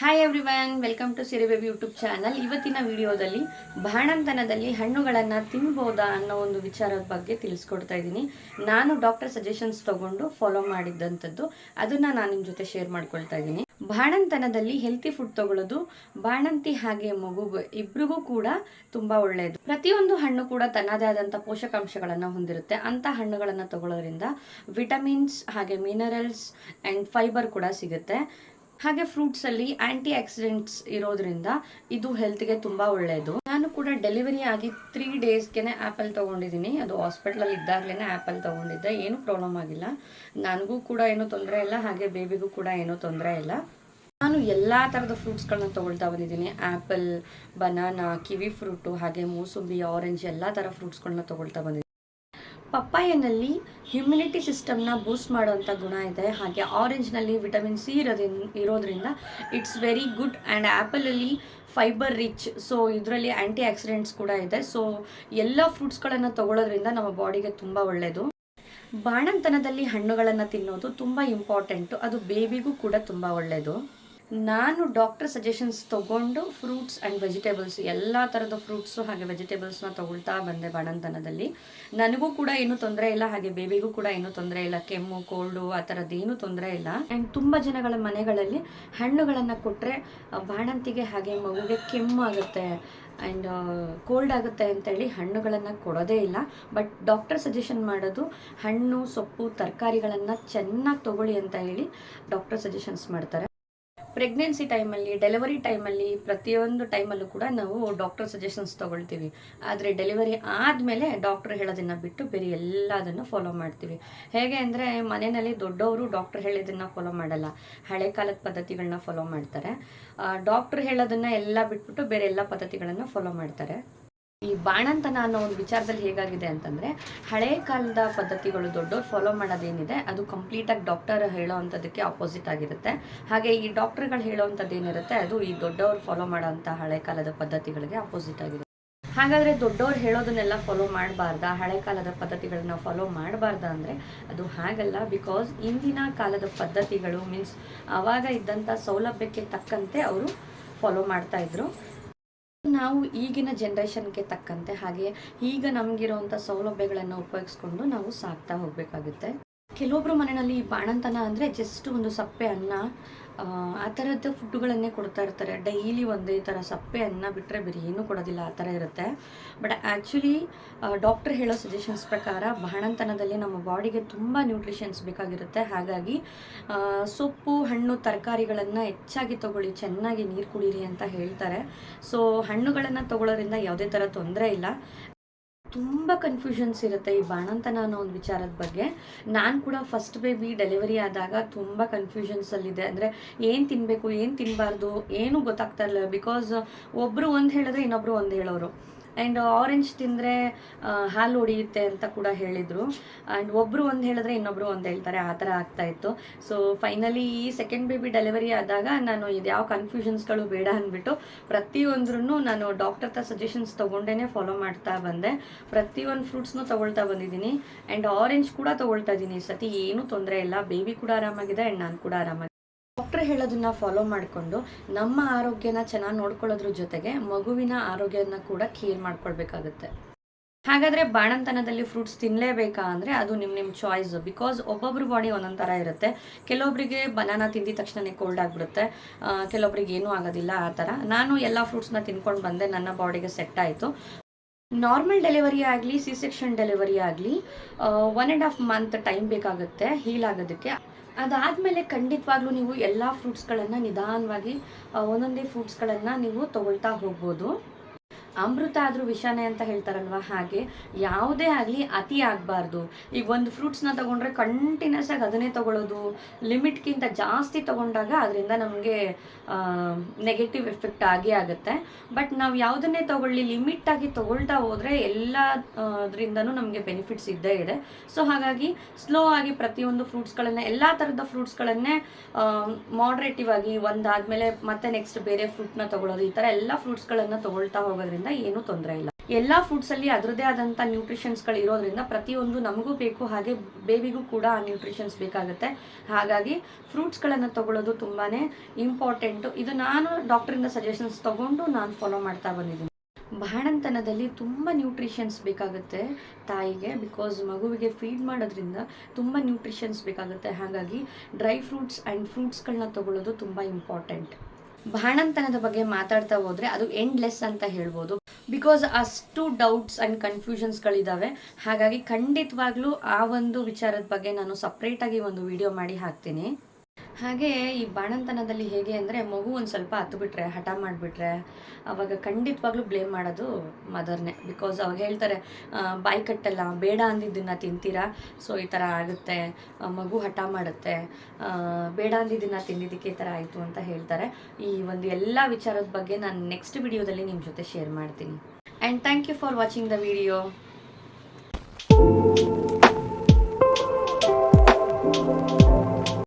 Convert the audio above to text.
Hi every everyone welcome to Siri baby YouTube channel ಇವತ್ತಿನ ವಿಡಿಯೋದಲ್ಲಿ ಬಾಣಂತನದಲ್ಲಿ ಹಣ್ಣುಗಳನ್ನು ತಿನ್ಬೋದಾ ಅನ್ನೋ ಒಂದು ವಿಚಾರದ ಬಗ್ಗೆ ತಿಳಿಸ್ಕೊಡ್ತಾ ಇದ್ದೀನಿ. ನಾನು ಡಾಕ್ಟರ್ ಸಜೆಷನ್ಸ್ ತಗೊಂಡು ಫಾಲೋ ಮಾಡಿದ್ದಂಥದ್ದು. ಅದನ್ನ ನಾನು ನಿಮ್ಮ ಜೊತೆ ಶೇರ್ ಮಾಡ್ಕೊಳ್ತಾ ಇದ್ದೀನಿ. ಬಾಣಂತನದಲ್ಲಿ ಹೆಲ್ತಿ ಫುಡ್ ತಗೊಳ್ಳೋದು, ಬಾಣಂತಿ ಹಾಗೆ ಮಗು ಇಬ್ರಿಗೂ ಕೂಡ ತುಂಬಾ ಒಳ್ಳೆಯದು ಪ್ರತಿಯೊಂದು ಹಣ್ಣು ಕೂಡ ತನ್ನದೇ ಆದಂಥ ಪೋಷಕಾಂಶಗಳನ್ನು ಹೊಂದಿರುತ್ತೆ. ಅಂತ ಹಣ್ಣುಗಳನ್ನು ತಗೊಳ್ಳೋದ್ರಿಂದ ವಿಟಮಿನ್ಸ್ ಹಾಗೆ ಮಿನರಲ್ಸ್ ಆ್ಯಂಡ್ ಫೈಬರ್ ಕೂಡ ಸಿಗುತ್ತೆ. ಹಾಗೆ ಫ್ರೂಟ್ಸ್ ಅಲ್ಲಿ ಆಂಟಿ ಆಕ್ಸಿಡೆಂಟ್ಸ್ ಇರೋದ್ರಿಂದ ಇದು ಹೆಲ್ತ್ಗೆ ತುಂಬಾ ಒಳ್ಳೆಯದು ನಾನು ಕೂಡ ಡೆಲಿವರಿ ಆಗಿ ತ್ರೀ ಡೇಸ್ಗೆನೆ ಆ್ಯಪಲ್ ತಗೊಂಡಿದ್ದೀನಿ. ಅದು ಹಾಸ್ಪಿಟ್ಲಲ್ಲಿ ಇದ್ದಾಗಲೇ ಆ್ಯಪಲ್ ತಗೊಂಡಿದ್ದೆ. ಏನು ಪ್ರಾಬ್ಲಮ್ ಆಗಿಲ್ಲ. ನನಗೂ ಕೂಡ ಏನು ತೊಂದರೆ ಇಲ್ಲ. ಹಾಗೆ ಬೇಬಿಗೂ ಕೂಡ ಏನು ತೊಂದರೆ ಇಲ್ಲ. ನಾನು ಎಲ್ಲ ಥರದ ಫ್ರೂಟ್ಸ್ಗಳನ್ನ ತಗೊಳ್ತಾ ಬಂದಿದ್ದೀನಿ. ಆ್ಯಪಲ್ ಬನಾನಾ ಕಿವಿ ಫ್ರೂಟು ಹಾಗೆ ಮೂಸುಂಬಿ ಆರೆಂಜ್ ಎಲ್ಲ ಥರ ಫ್ರೂಟ್ಸ್ಗಳನ್ನ ತಗೊಳ್ತಾ ಬಂದಿದ್ದೀನಿ. ಪಪ್ಪಾಯನಲ್ಲಿ ಹ್ಯುಮಿನಿಟಿ ಸಿಸ್ಟಮ್ನ ಬೂಸ್ಟ್ ಮಾಡುವಂಥ ಗುಣ ಇದೆ. ಹಾಗೆ ಆರೆಂಜ್ನಲ್ಲಿ ವಿಟಮಿನ್ ಸಿ ಇರೋದ್ರಿಂದ ಇರೋದ್ರಿಂದ ಇಟ್ಸ್ ವೆರಿ ಗುಡ್ ಆ್ಯಂಡ್ ಆ್ಯಪಲಲ್ಲಿ ಫೈಬರ್ ರಿಚ್ ಸೊ ಇದರಲ್ಲಿ ಆ್ಯಂಟಿ ಆಕ್ಸಿಡೆಂಟ್ಸ್ ಕೂಡ ಇದೆ. ಸೊ ಎಲ್ಲ ಫ್ರೂಟ್ಸ್ಗಳನ್ನು ತಗೊಳ್ಳೋದ್ರಿಂದ ನಮ್ಮ ಬಾಡಿಗೆ ತುಂಬ ಒಳ್ಳೆಯದು ಬಾಣಂತನದಲ್ಲಿ ಹಣ್ಣುಗಳನ್ನು ತಿನ್ನೋದು ತುಂಬ ಇಂಪಾರ್ಟೆಂಟು ಅದು ಬೇಬಿಗೂ ಕೂಡ ತುಂಬ ಒಳ್ಳೆಯದು ನಾನು ಡಾಕ್ಟರ್ ಸಜೆಷನ್ಸ್ ತಗೊಂಡು ಫ್ರೂಟ್ಸ್ ಆ್ಯಂಡ್ ವೆಜಿಟೇಬಲ್ಸ್ ಎಲ್ಲ ಥರದ ಫ್ರೂಟ್ಸು ಹಾಗೆ ವೆಜಿಟೇಬಲ್ಸ್ನ ತಗೊಳ್ತಾ ಬಂದೆ ಬಡಂತನದಲ್ಲಿ ನನಗೂ ಕೂಡ ಏನೂ ತೊಂದರೆ ಇಲ್ಲ, ಹಾಗೆ ಬೇಬಿಗೂ ಕೂಡ ಏನೂ ತೊಂದರೆ ಇಲ್ಲ, ಕೆಮ್ಮು ಕೋಲ್ಡು ಆ ಥರದ್ದು ಏನೂ ತೊಂದರೆ ಇಲ್ಲ. ಆ್ಯಂಡ್ ತುಂಬ ಜನಗಳ ಮನೆಗಳಲ್ಲಿ ಹಣ್ಣುಗಳನ್ನು ಕೊಟ್ಟರೆ ಬಾಣಂತಿಗೆ ಹಾಗೆ ಮಗುಗೆ ಕೆಮ್ಮು ಆಗುತ್ತೆ ಆ್ಯಂಡ್ ಕೋಲ್ಡ್ ಆಗುತ್ತೆ ಅಂತೇಳಿ ಹಣ್ಣುಗಳನ್ನು ಕೊಡೋದೇ ಇಲ್ಲ. ಬಟ್ ಡಾಕ್ಟರ್ ಸಜೆಷನ್ ಮಾಡೋದು ಹಣ್ಣು, ಸೊಪ್ಪು, ತರಕಾರಿಗಳನ್ನು ಚೆನ್ನಾಗಿ ತೊಗೊಳ್ಳಿ ಅಂತ ಹೇಳಿ ಡಾಕ್ಟರ್ ಸಜೆಷನ್ಸ್ ಮಾಡ್ತಾರೆ. ಪ್ರೆಗ್ನೆನ್ಸಿ ಟೈಮಲ್ಲಿ ಡೆಲಿವರಿ ಟೈಮಲ್ಲಿ ಪ್ರತಿಯೊಂದು ಟೈಮಲ್ಲೂ ಕೂಡ ನಾವು ಡಾಕ್ಟರ್ ಸಜೆಷನ್ಸ್ ತೊಗೊಳ್ತೀವಿ. ಆದರೆ ಡೆಲಿವರಿ ಆದಮೇಲೆ ಡಾಕ್ಟರ್ ಹೇಳೋದನ್ನು ಬಿಟ್ಟು ಬೇರೆ ಎಲ್ಲದನ್ನು ಫಾಲೋ ಮಾಡ್ತೀವಿ. ಹೇಗೆ ಅಂದರೆ ಮನೆಯಲ್ಲಿ ದೊಡ್ಡವರು ಡಾಕ್ಟರ್ ಹೇಳೋದನ್ನು ಫಾಲೋ ಮಾಡಲ್ಲ. ಹಳೆ ಕಾಲದ ಪದ್ಧತಿಗಳನ್ನ ಫಾಲೋ ಮಾಡ್ತಾರೆ. ಡಾಕ್ಟರ್ ಹೇಳೋದನ್ನು ಎಲ್ಲ ಬಿಟ್ಬಿಟ್ಟು ಬೇರೆ ಎಲ್ಲ ಪದ್ಧತಿಗಳನ್ನು ಫಾಲೋ ಮಾಡ್ತಾರೆ. ಈ ಬಾಣಂತನ ಅನ್ನೋ ಒಂದು ವಿಚಾರದಲ್ಲಿ ಹೇಗಾಗಿದೆ ಅಂತಂದ್ರೆ, ಹಳೆ ಕಾಲದ ಪದ್ಧತಿಗಳು ದೊಡ್ಡವ್ರು ಫಾಲೋ ಮಾಡೋದೇನಿದೆ, ಅದು ಕಂಪ್ಲೀಟಾಗಿ ಡಾಕ್ಟರ್ ಹೇಳೋ ಅಂಥದ್ದಕ್ಕೆ ಅಪೋಸಿಟ್ ಆಗಿರುತ್ತೆ. ಹಾಗೆ ಈ ಡಾಕ್ಟರ್ಗಳು ಹೇಳೋ ಏನಿರುತ್ತೆ ಅದು ಈ ದೊಡ್ಡವ್ರು ಫಾಲೋ ಮಾಡೋಂಥ ಹಳೆ ಕಾಲದ ಪದ್ಧತಿಗಳಿಗೆ ಅಪೋಸಿಟ್ ಆಗಿದೆ. ಹಾಗಾದರೆ ದೊಡ್ಡವ್ರು ಹೇಳೋದನ್ನೆಲ್ಲ ಫಾಲೋ ಮಾಡಬಾರ್ದ? ಹಳೆ ಕಾಲದ ಪದ್ಧತಿಗಳನ್ನ ಫಾಲೋ ಮಾಡಬಾರ್ದ ಅಂದರೆ ಅದು ಹಾಗಲ್ಲ ಬಿಕಾಸ್ ಇಂದಿನ ಕಾಲದ ಪದ್ಧತಿಗಳು ಮೀನ್ಸ್ ಆವಾಗ ಇದ್ದಂಥ ಸೌಲಭ್ಯಕ್ಕೆ ತಕ್ಕಂತೆ ಅವರು ಫಾಲೋ ಮಾಡ್ತಾ ಇದ್ರು. ನಾವು ಈಗಿನ ಜನ್ರೇಷನ್ಗೆ ತಕ್ಕಂತೆ ಹಾಗೆ ಈಗ ನಮಗಿರುವಂಥ ಸೌಲಭ್ಯಗಳನ್ನು ಉಪಯೋಗಿಸ್ಕೊಂಡು ನಾವು ಸಾಕ್ತಾ ಹೋಗಬೇಕಾಗುತ್ತೆ. ಕೆಲವೊಬ್ಬರು ಮನೆಯಲ್ಲಿ ಬಾಣಂತನ ಅಂದರೆ ಜಸ್ಟ್ ಒಂದು ಸಪ್ಪೆ ಅನ್ನ ಆ ಥರದ ಫುಡ್ಡುಗಳನ್ನೇ ಕೊಡ್ತಾ ಇರ್ತಾರೆ. ಡೈಲಿ ಒಂದೇ ಥರ ಸಪ್ಪೆ ಅನ್ನ ಬಿಟ್ಟರೆ ಬೇರೆ ಏನೂ ಕೊಡೋದಿಲ್ಲ, ಆ ಥರ ಇರುತ್ತೆ. ಬಟ್ ಆ್ಯಕ್ಚುಲಿ ಡಾಕ್ಟರ್ ಹೇಳೋ ಸಜೆಷನ್ಸ್ ಪ್ರಕಾರ ಬಹಣಂತನದಲ್ಲಿ ನಮ್ಮ ಬಾಡಿಗೆ ತುಂಬ ನ್ಯೂಟ್ರಿಷನ್ಸ್ ಬೇಕಾಗಿರುತ್ತೆ. ಹಾಗಾಗಿ ಸೊಪ್ಪು, ಹಣ್ಣು, ತರಕಾರಿಗಳನ್ನು ಹೆಚ್ಚಾಗಿ ತಗೊಳ್ಳಿ, ಚೆನ್ನಾಗಿ ನೀರು ಕುಡೀರಿ ಅಂತ ಹೇಳ್ತಾರೆ. ಸೊ ಹಣ್ಣುಗಳನ್ನು ತಗೊಳ್ಳೋದ್ರಿಂದ ಯಾವುದೇ ಥರ ತೊಂದರೆ ಇಲ್ಲ. ತುಂಬ ಕನ್ಫ್ಯೂಷನ್ಸ್ ಇರುತ್ತೆ ಈ ಬಾಣಂತನ ಅನ್ನೋ ಒಂದು ವಿಚಾರದ ಬಗ್ಗೆ. ನಾನು ಕೂಡ ಫಸ್ಟ್ ಬೇಬಿ ಡೆಲಿವರಿ ಆದಾಗ ತುಂಬ ಕನ್ಫ್ಯೂಷನ್ಸಲ್ಲಿದೆ ಅಂದರೆ ಏನು ತಿನ್ನಬೇಕು ಏನು ತಿನ್ನಬಾರ್ದು ಏನೂ ಗೊತ್ತಾಗ್ತಾ ಇಲ್ಲ. ಬಿಕಾಸ್ ಒಬ್ಬರು ಒಂದು ಹೇಳಿದ್ರೆ ಇನ್ನೊಬ್ಬರು ಒಂದು ಹೇಳೋರು. ಆ್ಯಂಡ್ ಆರೆಂಜ್ ತಿಂದರೆ ಹಾಲು ಹೊಡೆಯುತ್ತೆ ಅಂತ ಕೂಡ ಹೇಳಿದರು. ಆ್ಯಂಡ್ ಒಬ್ಬರು ಒಂದು ಹೇಳಿದ್ರೆ ಇನ್ನೊಬ್ಬರು ಒಂದು ಹೇಳ್ತಾರೆ, ಆ ಥರ ಆಗ್ತಾಯಿತ್ತು ಸೊ ಫೈನಲಿ ಈ ಸೆಕೆಂಡ್ ಬೇಬಿ ಡೆಲಿವರಿ ಆದಾಗ ನಾನು ಇದು ಯಾವ ಕನ್ಫ್ಯೂಷನ್ಸ್ಗಳು ಬೇಡ ಅಂದ್ಬಿಟ್ಟು ಪ್ರತಿಯೊಂದ್ರೂ ನಾನು ಡಾಕ್ಟರ್ ಹತ್ರ ಸಜೆಷನ್ಸ್ ತೊಗೊಂಡೇ ಫಾಲೋ ಮಾಡ್ತಾ ಬಂದೆ. ಪ್ರತಿಯೊಂದು ಫ್ರೂಟ್ಸ್ನು ತೊಗೊಳ್ತಾ ಬಂದಿದ್ದೀನಿ. ಆ್ಯಂಡ್ ಆರೆಂಜ್ ಕೂಡ ತೊಗೊಳ್ತಾ ಇದ್ದೀನಿ ಈ ಸತಿ. ಏನೂ ತೊಂದರೆ ಇಲ್ಲ. ಬೇಬಿ ಕೂಡ ಆರಾಮಾಗಿದೆ ಆ್ಯಂಡ್ ನಾನು ಕೂಡ ಆರಾಮಾಗಿದೆ ಡಾಕ್ಟರ್ ಹೇಳೋದನ್ನ ಫಾಲೋ ಮಾಡಿಕೊಂಡು ನಮ್ಮ ಆರೋಗ್ಯನ ಚೆನ್ನಾಗಿ ನೋಡ್ಕೊಳ್ಳೋದ್ರ ಜೊತೆಗೆ ಮಗುವಿನ ಆರೋಗ್ಯನ ಕೂಡ ಕೇರ್ ಮಾಡ್ಕೊಳ್ಬೇಕಾಗುತ್ತೆ. ಹಾಗಾದರೆ ಬಾಣಂತನದಲ್ಲಿ ಫ್ರೂಟ್ಸ್ ತಿನ್ನಲೇಬೇಕಾ ಅಂದರೆ ಅದು ನಿಮ್ಮ ನಿಮ್ಮ ಚಾಯ್ಸ್ ಬಿಕಾಸ್ ಒಬ್ಬೊಬ್ರ ಬಾಡಿ ಒಂದೊಂದು ಥರ ಇರುತ್ತೆ. ಕೆಲವೊಬ್ಬರಿಗೆ ಬನಾನಾ ತಿಂದಿದ ತಕ್ಷಣನೇ ಕೋಲ್ಡ್ ಆಗಿಬಿಡುತ್ತೆ. ಕೆಲವೊಬ್ರಿಗೆ ಏನೂ ಆಗೋದಿಲ್ಲ ಆ ಥರ ನಾನು ಎಲ್ಲ ಫ್ರೂಟ್ಸ್ನ ತಿನ್ಕೊಂಡು ಬಂದೆ, ನನ್ನ ಬಾಡಿಗೆ ಸೆಟ್ ಆಯಿತು. ನಾರ್ಮಲ್ ಡೆಲಿವರಿ ಆಗಲಿ ಸಿ ಸೆಕ್ಷನ್ ಡೆಲಿವರಿ ಆಗಲಿ one and half month time ಬೇಕಾಗುತ್ತೆ ಹೀಲ್ ಆಗೋದಕ್ಕೆ. ಅದಾದಮೇಲೆ ಖಂಡಿತವಾಗ್ಲೂ ನೀವು ಎಲ್ಲ ಫ್ರೂಟ್ಸ್ಗಳನ್ನು ನಿಧಾನವಾಗಿ ಒಂದೊಂದೇ ಫ್ರೂಟ್ಸ್ಗಳನ್ನು ನೀವು ತೊಗೊಳ್ತಾ ಹೋಗ್ಬೋದು. ಅಮೃತ ಆದರೂ ವಿಷಾನೇ ಅಂತ ಹೇಳ್ತಾರಲ್ವ? ಹಾಗೆ ಯಾವುದೇ ಆಗಲಿ ಅತಿ ಆಗಬಾರ್ದು. ಈಗ ಒಂದು ಫ್ರೂಟ್ಸ್ನ ತೊಗೊಂಡ್ರೆ ಕಂಟಿನ್ಯೂಸ್ ಆಗಿ ಅದನ್ನೇ ತೊಗೊಳ್ಳೋದು ಲಿಮಿಟ್ಗಿಂತ ಜಾಸ್ತಿ ತೊಗೊಂಡಾಗ ಅದರಿಂದ ನಮಗೆ ನೆಗೆಟಿವ್ ಎಫೆಕ್ಟ್ ಆಗೇ ಆಗುತ್ತೆ. ಬಟ್ ನಾವು ಯಾವುದನ್ನೇ ತೊಗೊಳ್ಳಿ ಲಿಮಿಟ್ಟಾಗಿ ತೊಗೊಳ್ತಾ ಹೋದರೆ ಎಲ್ಲ ಅದರಿಂದನೂ ನಮಗೆ ಬೆನಿಫಿಟ್ಸ್ ಇದ್ದೇ ಇದೆ. ಸೊ ಹಾಗಾಗಿ ಸ್ಲೋ ಆಗಿ ಪ್ರತಿಯೊಂದು ಫ್ರೂಟ್ಸ್ಗಳನ್ನೇ ಎಲ್ಲ ಥರದ ಫ್ರೂಟ್ಸ್ಗಳನ್ನೇ ಮಾಡ್ರೇಟಿವ್ ಆಗಿ ಒಂದಾದಮೇಲೆ ಮತ್ತೆ ನೆಕ್ಸ್ಟ್ ಬೇರೆ ಫ್ರೂಟ್ನ ತಗೊಳ್ಳೋದು ಈ ಥರ ಎಲ್ಲ ಫ್ರೂಟ್ಸ್ಗಳನ್ನು ತಗೊಳ್ತಾ ಹೋಗೋದ್ರಿಂದ ಏನೂ ತೊಂದರೆ ಇಲ್ಲ. ಎಲ್ಲ ಫುಡ್ಸಲ್ಲಿ ಆದಂತಹ ನ್ಯೂಟ್ರಿಷನ್ಸ್ ನ್ಯೂಟ್ರಿಷನ್ಸ್ಗಳು ಇರೋದ್ರಿಂದ ಪ್ರತಿಯೊಂದು ನಮಗೂ ಬೇಕು, ಹಾಗೆ ಬೇಬಿಗೂ ಕೂಡ ಆ ನ್ಯೂಟ್ರಿಷನ್ಸ್ ಬೇಕಾಗುತ್ತೆ. ಹಾಗಾಗಿ ಫ್ರೂಟ್ಸ್ಗಳನ್ನು ತಗೊಳ್ಳೋದು ತುಂಬಾನೇ ಇಂಪಾರ್ಟೆಂಟ್ ಇದು ನಾನು ಡಾಕ್ಟ್ರಿಂದ ಸಜೆಷನ್ಸ್ ತಗೊಂಡು ನಾನು ಫಾಲೋ ಮಾಡ್ತಾ ಬಂದಿದ್ದೀನಿ. ಬಾಣಂತನದಲ್ಲಿ ತುಂಬ ನ್ಯೂಟ್ರಿಷನ್ಸ್ ಬೇಕಾಗುತ್ತೆ ತಾಯಿಗೆ ಬಿಕಾಸ್ ಮಗುವಿಗೆ ಫೀಡ್ ಮಾಡೋದ್ರಿಂದ ತುಂಬ ನ್ಯೂಟ್ರಿಷನ್ಸ್ ಬೇಕಾಗುತ್ತೆ. ಹಾಗಾಗಿ ಡ್ರೈ ಫ್ರೂಟ್ಸ್ ಆ್ಯಂಡ್ ಫ್ರೂಟ್ಸ್ಗಳನ್ನ ತಗೊಳ್ಳೋದು ತುಂಬ ಇಂಪಾರ್ಟೆಂಟ್ ಬಾಣಂತನದ ಬಗ್ಗೆ ಮಾತಾಡ್ತಾ ಹೋದ್ರೆ ಅದು ಎಂಡ್ಲೆಸ್ ಅಂತ ಹೇಳ್ಬೋದು. ಬಿಕಾಸ್ ಅಷ್ಟು ಡೌಟ್ಸ್ ಆ್ಯಂಡ್ ಕನ್ಫ್ಯೂಷನ್ಸ್ಗಳಿದ್ದಾವೆ ಹಾಗಾಗಿ ಖಂಡಿತವಾಗ್ಲೂ ಆ ಒಂದು ವಿಚಾರದ ಬಗ್ಗೆ ನಾನು ಸಪ್ರೇಟಾಗಿ ಒಂದು ವಿಡಿಯೋ ಮಾಡಿ ಹಾಕ್ತೀನಿ. ಹಾಗೆ ಈ ಬಾಣಂತನದಲ್ಲಿ ಹೇಗೆ ಅಂದರೆ ಮಗು ಒಂದು ಸ್ವಲ್ಪ ಹತ್ತು ಬಿಟ್ರೆ ಹಠ ಮಾಡಿಬಿಟ್ರೆ, ಅವಾಗ ಖಂಡಿತವಾಗ್ಲೂ ಬ್ಲೇಮ್ ಮಾಡೋದು ಮದರ್ನೇ ಬಿಕಾಸ್ ಅವಾಗ ಹೇಳ್ತಾರೆ ಬಾಯಿ ಕಟ್ಟಲ್ಲ, ಬೇಡ ಅಂದಿದ್ದನ್ನು ತಿಂತೀರಾ? ಸೊ ಈ ಥರ ಆಗುತ್ತೆ. ಮಗು ಹಠ ಮಾಡುತ್ತೆ. ಬೇಡ ಅಂದಿದ್ದನ್ನು ತಿಂದಿದ್ದಕ್ಕೆ ಈ ಥರ ಆಯಿತು ಅಂತ ಹೇಳ್ತಾರೆ. ಈ ಒಂದು ಎಲ್ಲ ವಿಚಾರದ ಬಗ್ಗೆ ನಾನು ನೆಕ್ಸ್ಟ್ ವಿಡಿಯೋದಲ್ಲಿ ನಿಮ್ಮ ಜೊತೆ ಶೇರ್ ಮಾಡ್ತೀನಿ. And thank you for watching the video